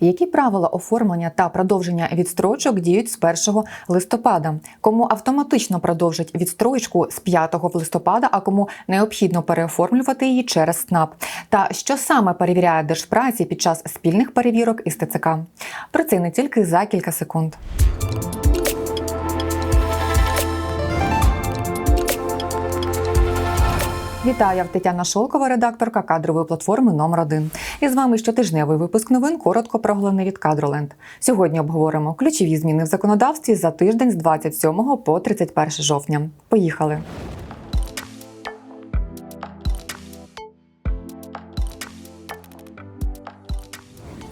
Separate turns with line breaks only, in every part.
Які правила оформлення та продовження відстрочок діють з 1 листопада? Кому автоматично продовжать відстрочку з 5 листопада, а кому необхідно переоформлювати її через СНАП? Та що саме перевіряє Держпраці під час спільних перевірок із ТЦК? Про це не тільки за кілька секунд. Вітаю, Тетяна Шолкова, редакторка кадрової платформи номер 1 І з вами щотижневий випуск новин. Коротко про головне від Кадроленд. Сьогодні обговоримо ключові зміни в законодавстві за тиждень з 27 по 31 жовтня. Поїхали.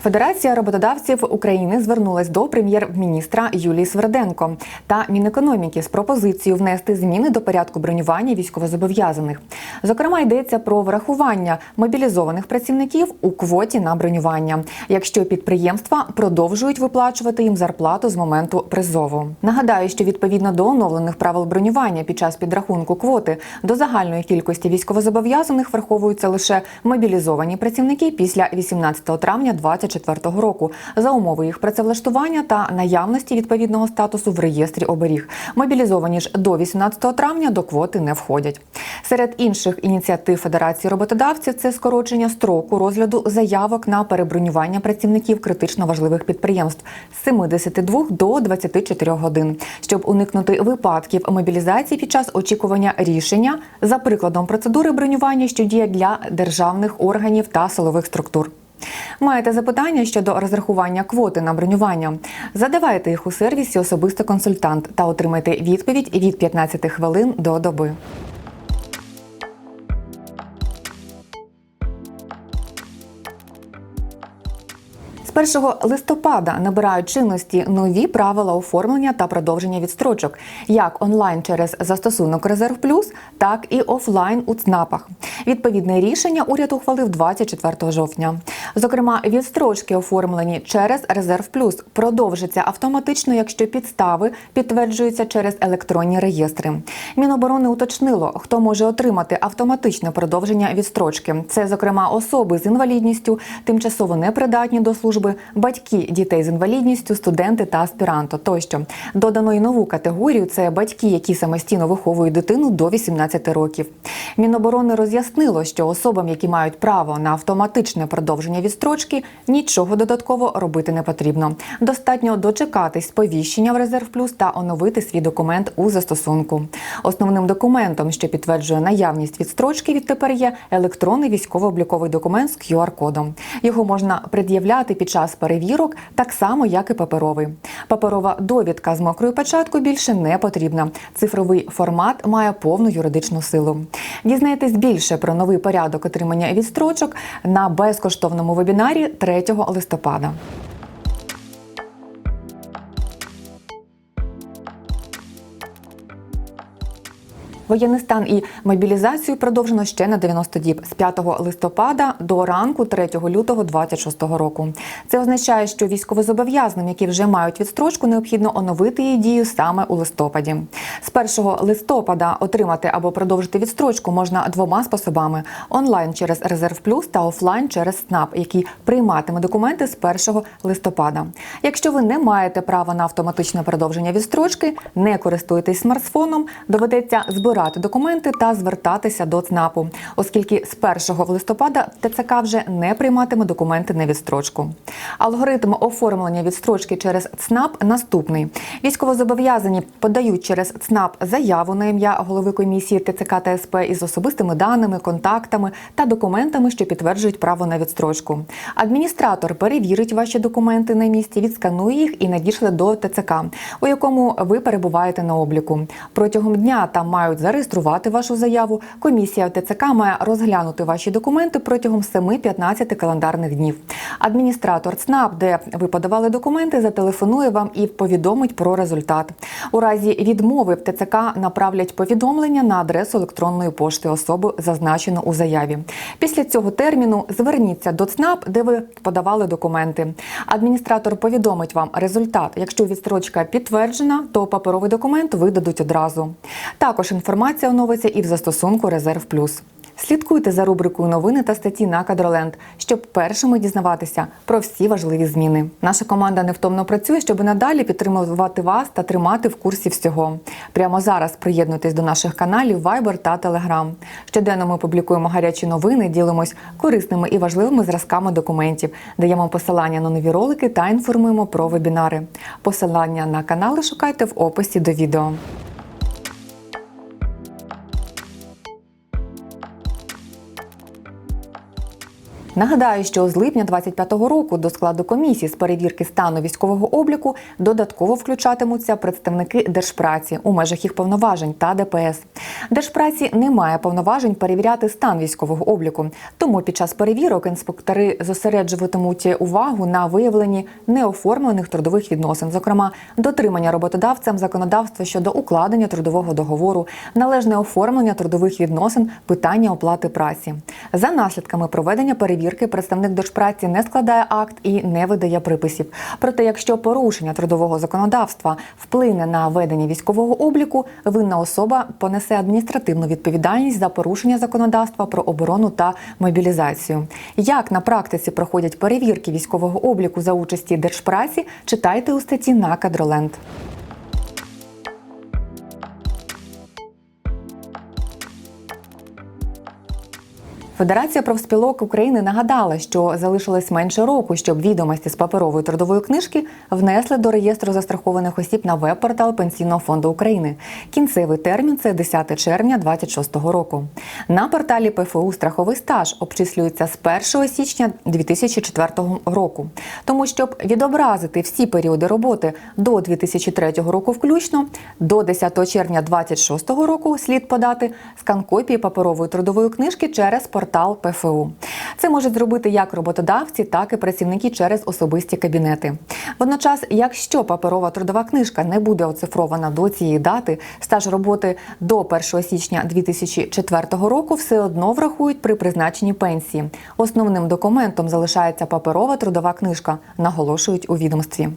Федерація роботодавців України звернулась до прем'єр-міністра Юлії Сверденко та Мінекономіки з пропозицією внести зміни до порядку бронювання військовозобов'язаних. Зокрема, йдеться про врахування мобілізованих працівників у квоті на бронювання, якщо підприємства продовжують виплачувати їм зарплату з моменту призову. Нагадаю, що відповідно до оновлених правил бронювання під час підрахунку квоти до загальної кількості військовозобов'язаних враховуються лише мобілізовані працівники після 18 травня 2024 року за умови їх працевлаштування та наявності відповідного статусу в реєстрі оберіг. Мобілізовані ж до 18 травня до квоти не входять. Серед інших ініціатив Федерації роботодавців це скорочення строку розгляду заявок на перебронювання працівників критично важливих підприємств з 72 до 24 годин, щоб уникнути випадків мобілізації під час очікування рішення за прикладом процедури бронювання, що діє для державних органів та силових структур. Маєте запитання щодо розрахування квоти на бронювання? Задавайте їх у сервісі Особисто консультант та отримайте відповідь від 15 хвилин до доби. З 1 листопада набирають чинності нові правила оформлення та продовження відстрочок, як онлайн через застосунок Резерв Плюс, так і офлайн у ЦНАПах. Відповідне рішення уряд ухвалив 24 жовтня. Зокрема, відстрочки оформлені через Резерв Плюс продовжаться автоматично, якщо підстави підтверджуються через електронні реєстри. Міноборони уточнило, хто може отримати автоматичне продовження відстрочки. Це, зокрема, особи з інвалідністю, тимчасово непридатні до служби, батьки дітей з інвалідністю, студенти та аспіранти тощо. Додано й нову категорію це батьки, які самостійно виховують дитину до 18 років. Міноборони роз'яснило, що особам, які мають право на автоматичне продовження відстрочки, нічого додатково робити не потрібно. Достатньо дочекатись сповіщення в резерв плюс та оновити свій документ у застосунку. Основним документом, що підтверджує наявність відстрочки, відтепер є електронний військово-обліковий документ з QR-кодом. Його можна пред'являти під час перевірок, так само як і паперовий. Паперова довідка з мокрою печаткою більше не потрібна. Цифровий формат має повну юридичну силу. Дізнайтесь більше про новий порядок отримання відстрочок на безкоштовному вебінарі 3 листопада. Воєнний стан і мобілізацію продовжено ще на 90 діб з 5 листопада до ранку 3 лютого 26 року. Це означає, що військовозобов'язаним, які вже мають відстрочку, необхідно оновити її дію саме у листопаді. З 1 листопада отримати або продовжити відстрочку можна двома способами: онлайн через Резерв Плюс та офлайн через СНАП, який прийматиме документи з 1 листопада. Якщо ви не маєте права на автоматичне продовження відстрочки, не користуєтесь смартфоном, доведеться збирати збирати документи та звертатися до ЦНАПу, оскільки з 1 листопада ТЦК вже не прийматиме документи на відстрочку. Алгоритм оформлення відстрочки через ЦНАП наступний: військовозобов'язані подають через ЦНАП заяву на ім'я голови комісії ТЦК та СП із особистими даними, контактами та документами, що підтверджують право на відстрочку. Адміністратор перевірить ваші документи на місці, відсканує їх і надішле до ТЦК, у якому ви перебуваєте на обліку. Протягом дня там мають зареєструвати вашу заяву. Комісія ТЦК має розглянути ваші документи протягом 7-15 календарних днів. Адміністратор ЦНАП, де ви подавали документи, зателефонує вам і повідомить про результат. У разі відмови в ТЦК направлять повідомлення на адресу електронної пошти особи, зазначену у заяві. Після цього терміну зверніться до ЦНАП, де ви подавали документи. Адміністратор повідомить вам результат. Якщо відстрочка підтверджена, то паперовий документ видадуть одразу. Також інформація оновиться і в застосунку Резерв Плюс. Слідкуйте за рубрикою новини та статті на Кадроленд, щоб першими дізнаватися про всі важливі зміни. Наша команда невтомно працює, щоб надалі підтримувати вас та тримати в курсі всього. Прямо зараз приєднуйтесь до наших каналів Viber та Telegram. Щоденно ми публікуємо гарячі новини, ділимось корисними і важливими зразками документів, даємо посилання на нові ролики та інформуємо про вебінари. Посилання на канали шукайте в описі до відео. Нагадаю, що з липня 25-го року до складу комісії з перевірки стану військового обліку додатково включатимуться представники держпраці у межах їх повноважень та ДПС. Держпраці не має повноважень перевіряти стан військового обліку, тому під час перевірок інспектори зосереджуватимуть увагу на виявленні неоформлених трудових відносин, зокрема дотримання роботодавцем законодавства щодо укладення трудового договору, належне оформлення трудових відносин, питання оплати праці. За наслідками проведення перевірки представник держпраці не складає акт і не видає приписів. Проте, якщо порушення трудового законодавства вплине на ведення військового обліку, винна особа понесе адміністративну відповідальність за порушення законодавства про оборону та мобілізацію. Як на практиці проходять перевірки військового обліку за участі держпраці, читайте у статті на Кадроленд. Федерація профспілок України нагадала, що залишилось менше року, щоб відомості з паперової трудової книжки внесли до реєстру застрахованих осіб на веб-портал Пенсійного фонду України. Кінцевий термін це 10 червня 2026 року. На порталі ПФУ страховий стаж обчислюється з 1 січня 2004 року. Тому, щоб відобразити всі періоди роботи до 2003 року, включно до 10 червня 2026 року слід подати скан копії паперової трудової книжки через портал портал ПФУ. Це можуть зробити як роботодавці, так і працівники через особисті кабінети. Водночас, якщо паперова трудова книжка не буде оцифрована до цієї дати, стаж роботи до 1 січня 2004 року все одно врахують при призначенні пенсії. Основним документом залишається паперова трудова книжка, наголошують у відомстві.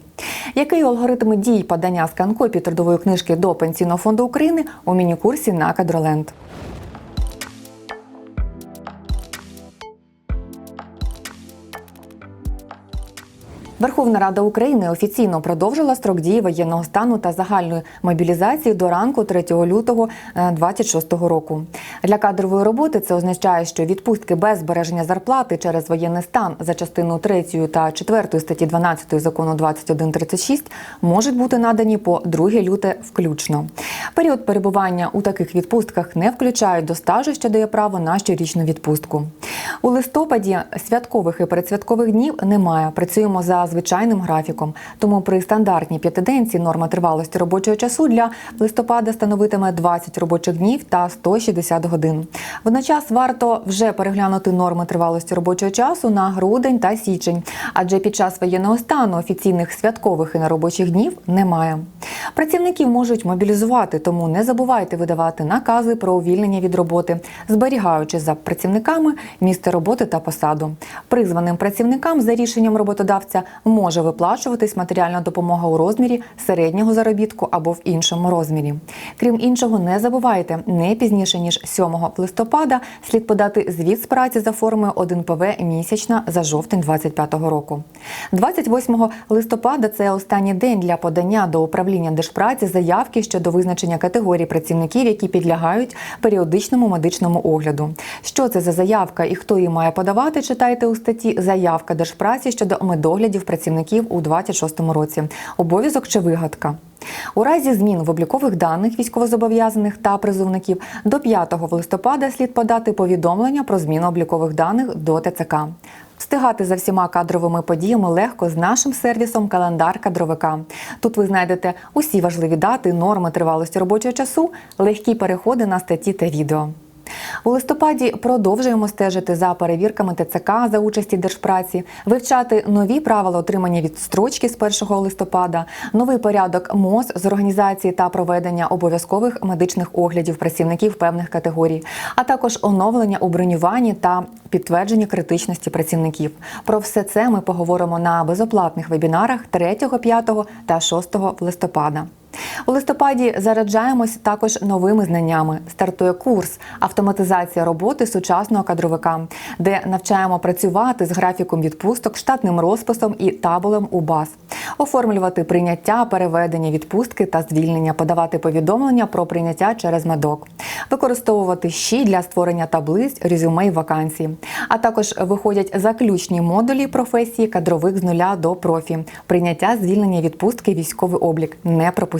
Який алгоритм дій подання скан-копії трудової книжки до Пенсійного фонду України у міні-курсі на Кадроленд? Верховна Рада України офіційно продовжила строк дії воєнного стану та загальної мобілізації до ранку 3 лютого 2026 року. Для кадрової роботи це означає, що відпустки без збереження зарплати через воєнний стан за частиною 3 та 4 статті 12 закону 2136 можуть бути надані по 2 люте включно. Період перебування у таких відпустках не включають до стажу, що дає право на щорічну відпустку. У листопаді святкових і передсвяткових днів немає. Працюємо за звичайним графіком. Тому при стандартній п'ятиденці норма тривалості робочого часу для листопада становитиме 20 робочих днів та 160 годин. Водночас варто вже переглянути норми тривалості робочого часу на грудень та січень, адже під час воєнного стану офіційних святкових і неробочих днів немає. Працівників можуть мобілізувати, тому не забувайте видавати накази про увільнення від роботи, зберігаючи за працівниками місце роботи та посаду. Призваним працівникам за рішенням роботодавця може виплачуватись матеріальна допомога у розмірі середнього заробітку або в іншому розмірі. Крім іншого, не забувайте, не пізніше ніж 7 листопада слід подати звіт з праці за формою 1 ПВ місячна за жовтень 2025 року. 28 листопада це останній день для подання до управління держпраці заявки щодо визначення категорії працівників, які підлягають періодичному медичному огляду. Що це за заявка і хто її має подавати? Читайте у статті Заявка держпраці щодо медоглядів працівників у 2026 році. Обов'язок чи вигадка. У разі змін в облікових даних військовозобов'язаних та призовників до 5 листопада слід подати повідомлення про зміну облікових даних до ТЦК. Встигати за всіма кадровими подіями легко з нашим сервісом Календар кадровика. Тут ви знайдете усі важливі дати, норми тривалості робочого часу, легкі переходи на статті та відео. У листопаді продовжуємо стежити за перевірками ТЦК за участі держпраці, вивчати нові правила отримання відстрочки з 1 листопада, новий порядок МОЗ з організації та проведення обов'язкових медичних оглядів працівників певних категорій, а також оновлення у бронюванні та підтвердження критичності працівників. Про все це ми поговоримо на безоплатних вебінарах 3, 5 та 6 листопада. У листопаді заряджаємось також новими знаннями. Стартує курс автоматизація роботи сучасного кадровика, де навчаємо працювати з графіком відпусток, штатним розписом і табелем у БАС, оформлювати прийняття, переведення відпустки та звільнення, подавати повідомлення про прийняття через медок, використовувати щі для створення таблиць, резюме і вакансій. А також виходять заключні модулі професії кадровик з нуля до профі, прийняття, звільнення відпустки, військовий облік. Не